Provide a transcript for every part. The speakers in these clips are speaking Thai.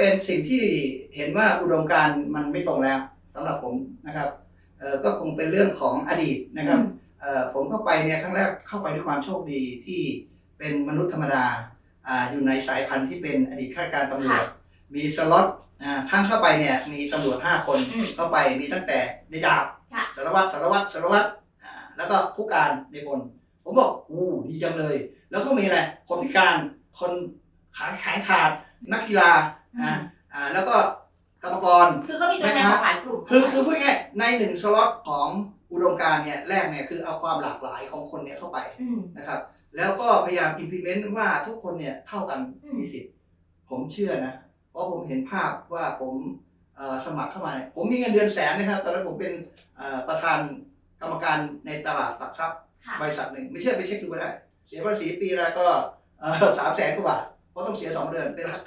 เป็นสิ่งที่เห็นว่าอุดมการณ์มันไม่ตรงแล้วสำหรับผมนะครับเออก็คงเป็นเรื่องของอดีตนะครับเออผมเข้าไปเนี่ยครั้งแรกเข้าไปด้วยความโชคดีที่เป็นมนุษย์ธรรมดาอ่าอยู่ในสายพันธุ์ที่เป็นอดีตข้าราชการตำรวจ มีสล็อตอ่าข้างเข้าไปเนี่ยมีตำรวจห้าคนอืมเข้าไปมีตั้งแต่ในดาบค่ะสารวัตรสารวัตรสารวัตรอ่าแล้วก็ผู้การในพลผมบอกอู้ดีจังเลย แล้วก็มีอะไรคนพิการคนขาแขนขาดนักกีฬา อือ่ามอ่าแล้วก็กรรมกร คือเขามีตัวแทนของหลายกลุ่มคือคือพูดง่ายๆในหนึ่งสล็อตของอุดมการณ์เนี่ยแรกเนี่ยคือเอาความหลากหลายของคนเนี่ยเข้าไปอืมนะครับ แล้วก็พยายาม implement ว่าทุกคนเนี่ยเท่ากันอืม มีสิทธิ์ผมเชื่อนะ เพราะผมเห็นภาพว่าผมเอ่อสมัครเข้ามาเนี่ยผมมีเงินเดือนแสนนะครับ ตอนนั้นผมเป็นเอ่อประธานกรรมการในตลาดหลักทรัพย์ ค่ะบริษัทหนึ่งไม่เชื่อไปเช็คดูก็ได้ เสียภาษีปีละก็สามแสนกว่าบาทเพราะต้องเสียสองเดือนเป็นหลัก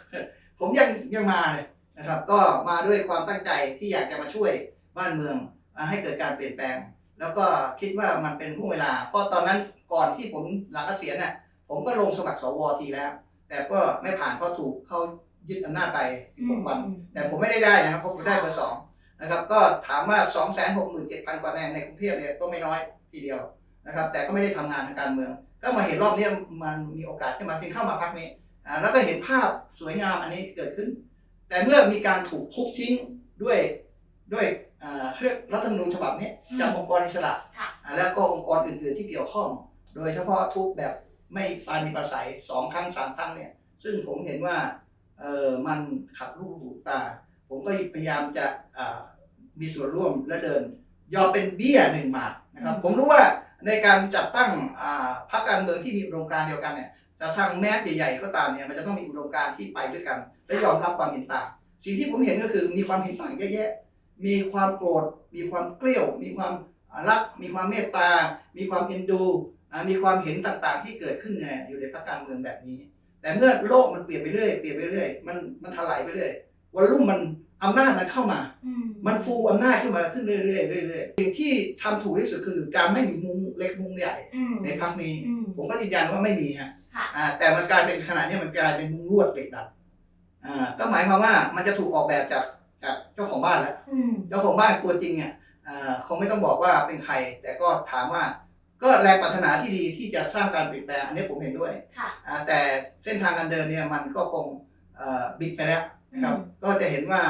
ผมยังยังมาเลยนะครับ ก็มาด้วยความตั้งใจที่อยากจะมาช่วยบ้านเมืองอ่าให้เกิดการเปลี่ยนแปลง แล้วก็คิดว่ามันเป็นห่วงเวลา เพราะตอนนั้นก่อนที่ผมหลังเกษียณเนี่ยผมก็ลงสมัครสวทีแล้ว แต่ก็ไม่ผ่านเพราะถูกเขายึดอำนาจไป16วัน แต่ผมไม่ได้ได้นะครับเพราะผมได้เบอร์สองนะครับ ก็ถามว่า 2 6 7 0 0 0 กว่าคะแนนในกรุงเทพเนี่ยก็ไม่น้อยทีเดียวนะครับ แต่ก็ไม่ได้ทำงานทางการเมือง ก็มาเห็นรอบเนี้ยมันมีโอกาสที่มาเพียงเข้ามาพักนี้อ่า แล้วก็เห็นภาพสวยงามอันนี้เกิดขึ้น แต่เมื่อมีการถูกทุบทิ้งด้วยด้วยอ่าเรียกรัฐธรรมนูญฉบับนี้จากองค์กรอิสระค่ะอ่าแล้วก็องค์กรอื่นๆที่เกี่ยวข้อง โดยเฉพาะทุบแบบไม่ปราณีประสัยสองครั้งสามครั้งเนี่ยซึ่งผมเห็นว่าเออมันขัดลูกหูตา ผมก็พยายามจะอ่ามีส่วนร่วมและเดิน ยอมเป็นเบี้ยหนึ่งบาทนะครับอืมผมรู้ว่าในการจัดตั้งอ่าพรรคการเมืองที่มีอุดมการณ์เดียวกันเนี่ย แต่ทางแม้ใหญ่ๆก็ตามเนี่ยมันจะต้องมีอุดมการณ์ที่ไปด้วยกัน และยอมรับความเห็นต่าง สิ่งที่ผมเห็นก็คือมีความเห็นต่างเยะแยะมีความโกรธ มีความเกลียว มีความรัก มีความเมตตา มีความเอ็นดู มีความเห็นต่างๆ ที่เกิดขึ้นเนี่ยอยู่ในพรรคการเมืองแบบนี้ แต่เมื่อโลกมันเปลี่ยนไปเรื่อย เปลี่ยนไปเรื่อย มันมันถลายไปเรื่อยวันรุ่งมัน อำนาจมันเข้ามาอืมมันฟูอำนาจขึ้นมาขึ้นเรื่อยๆเรื่อยๆสิ่งที่ทำถูกที่สุดคือการไม่มีมุมเล็กมุมใหญ่อืมในพรรคนี้อืมผมก็ยืนยันว่าไม่มีฮะค่ะอ่าแต่มันกลายเป็นขนาดนี้มันกลายเป็นมุงลวดเหล็กดัดอ่าก็หมายความว่ามันจะถูกออกแบบจากจากเจ้าของบ้านแล้วอืมเจ้าของบ้านตัวจริงเนี่ยอ่าคงไม่ต้องบอกว่าเป็นใคร แต่ก็ถามว่าก็แรงปรารถนาที่ดีที่จะสร้างการเปลี่ยนแปลงอันนี้ผมเห็นด้วยค่ะอ่าแต่เส้นทางการเดินเนี่ยมันก็คงเอ่อบิดไปแล้วนะครับอืมก็จะเห็นว่า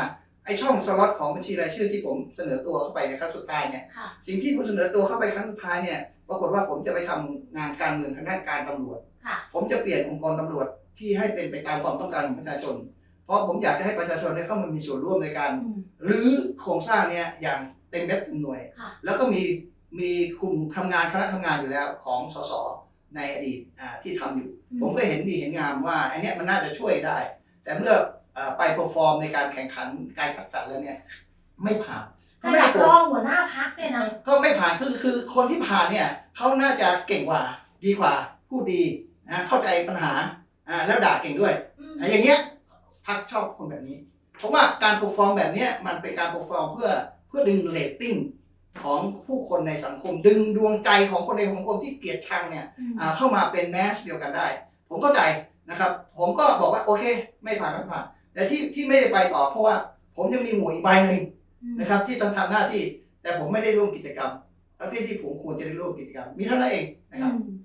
ไอ้ช่องสล็อตของบัญชีรายชื่อที่ผมเสนอตัวเข้าไปในครั้งสุดท้ายเนี่ยค่ะ สิ่งที่ผมเสนอตัวเข้าไปครั้งสุดท้ายเนี่ยปรากฏว่าผมจะไปทำงานการเมืองทางด้านการตำรวจ ค่ะ ผมจะเปลี่ยนองค์กรตำรวจที่ให้เป็นไปตามความต้องการของประชาชน เพราะผมอยากจะให้ประชาชนได้เข้ามามีส่วนร่วมในการอืมรื้อโครงสร้างเนี่ยอย่างเต็มเม็ดเต็มหน่วย ค่ะ แล้วก็มีมีกลุ่มทำงานคณะทำงานอยู่แล้วของสสในอดีตอ่าที่ทำอยู่ อืม ผมก็เห็นดีเห็นงามว่าอันเนี้ยมันน่าจะช่วยได้ แต่เมื่อเอ่อ ไปเปอร์ฟอร์มในการแข่งขันการคัดสรรแล้วเนี่ย ไม่ผ่านขนาดรองหัวหน้าพักเนี่ยนะก็ไม่ผ่านคือคือคนที่ผ่านเนี่ยเขาน่าจะเก่งกว่าดีกว่าพูดดีนะเข้าใจปัญหาอ่าแล้วด่าเก่งด้วย อืม อะอย่างเงี้ยพักชอบคนแบบนี้ผมว่าการปกฟอร์มแบบเนี้ยมันเป็นการปกฟอร์มเพื่อเพื่อดึงเรตติ้งของผู้คนในสังคม ดึงดวงใจของคนในสังคมที่เกลียดชังเนี่ยอืม อ่าเข้ามาเป็นแมสเดียวกันได้ ผมเข้าใจนะครับ ผมก็บอกว่าโอเค ไม่ผ่านไม่ผ่าน แต่ที่ที่ไม่ได้ไปต่อเพราะว่า ผมยังมีหมวกอีกใบหนึ่งนะครับ ที่ต้องทำหน้าที่ แต่ผมไม่ได้ร่วมกิจกรรมทั้งที่ที่ผมควรจะได้ร่วมกิจกรรม มีเท่านั้นเองนะครับอืม